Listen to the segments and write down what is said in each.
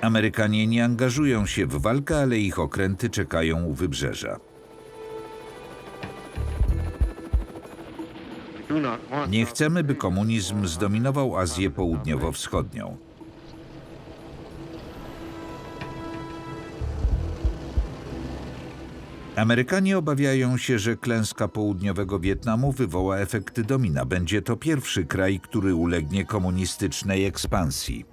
Amerykanie nie angażują się w walkę, ale ich okręty czekają u wybrzeża. Nie chcemy, by komunizm zdominował Azję Południowo-Wschodnią. Amerykanie obawiają się, że klęska południowego Wietnamu wywoła efekty domina. Będzie to pierwszy kraj, który ulegnie komunistycznej ekspansji.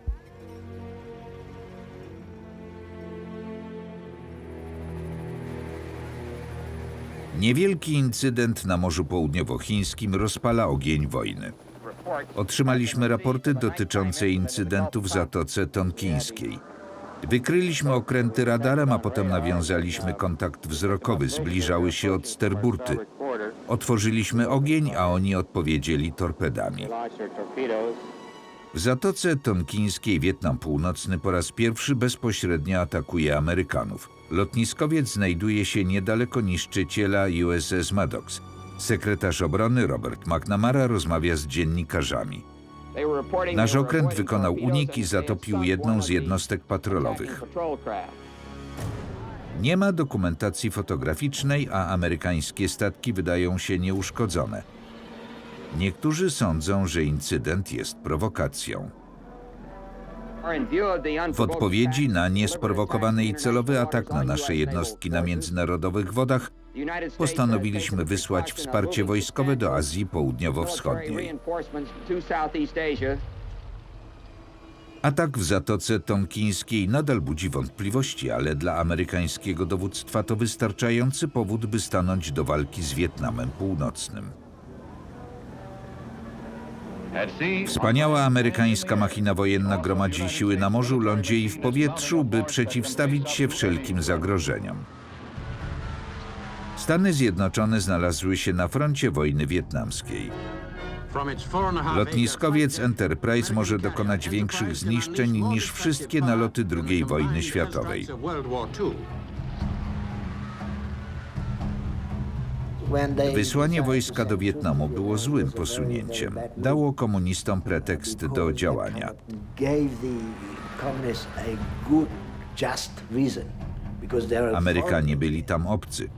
Niewielki incydent na Morzu Południowochińskim rozpala ogień wojny. Otrzymaliśmy raporty dotyczące incydentu w Zatoce Tonkińskiej. Wykryliśmy okręty radarem, a potem nawiązaliśmy kontakt wzrokowy. Zbliżały się od sterburty. Otworzyliśmy ogień, a oni odpowiedzieli torpedami. W Zatoce Tonkińskiej Wietnam Północny po raz pierwszy bezpośrednio atakuje Amerykanów. Lotniskowiec znajduje się niedaleko niszczyciela USS Maddox. Sekretarz obrony Robert McNamara rozmawia z dziennikarzami. Nasz okręt wykonał unik i zatopił jedną z jednostek patrolowych. Nie ma dokumentacji fotograficznej, a amerykańskie statki wydają się nieuszkodzone. Niektórzy sądzą, że incydent jest prowokacją. W odpowiedzi na niesprowokowany i celowy atak na nasze jednostki na międzynarodowych wodach postanowiliśmy wysłać wsparcie wojskowe do Azji Południowo-Wschodniej. Atak w Zatoce Tonkińskiej nadal budzi wątpliwości, ale dla amerykańskiego dowództwa to wystarczający powód, by stanąć do walki z Wietnamem Północnym. Wspaniała amerykańska machina wojenna gromadzi siły na morzu, lądzie i w powietrzu, by przeciwstawić się wszelkim zagrożeniom. Stany Zjednoczone znalazły się na froncie wojny wietnamskiej. Lotniskowiec Enterprise może dokonać większych zniszczeń niż wszystkie naloty II wojny światowej. Wysłanie wojska do Wietnamu było złym posunięciem. Dało komunistom pretekst do działania. Amerykanie byli tam obcy.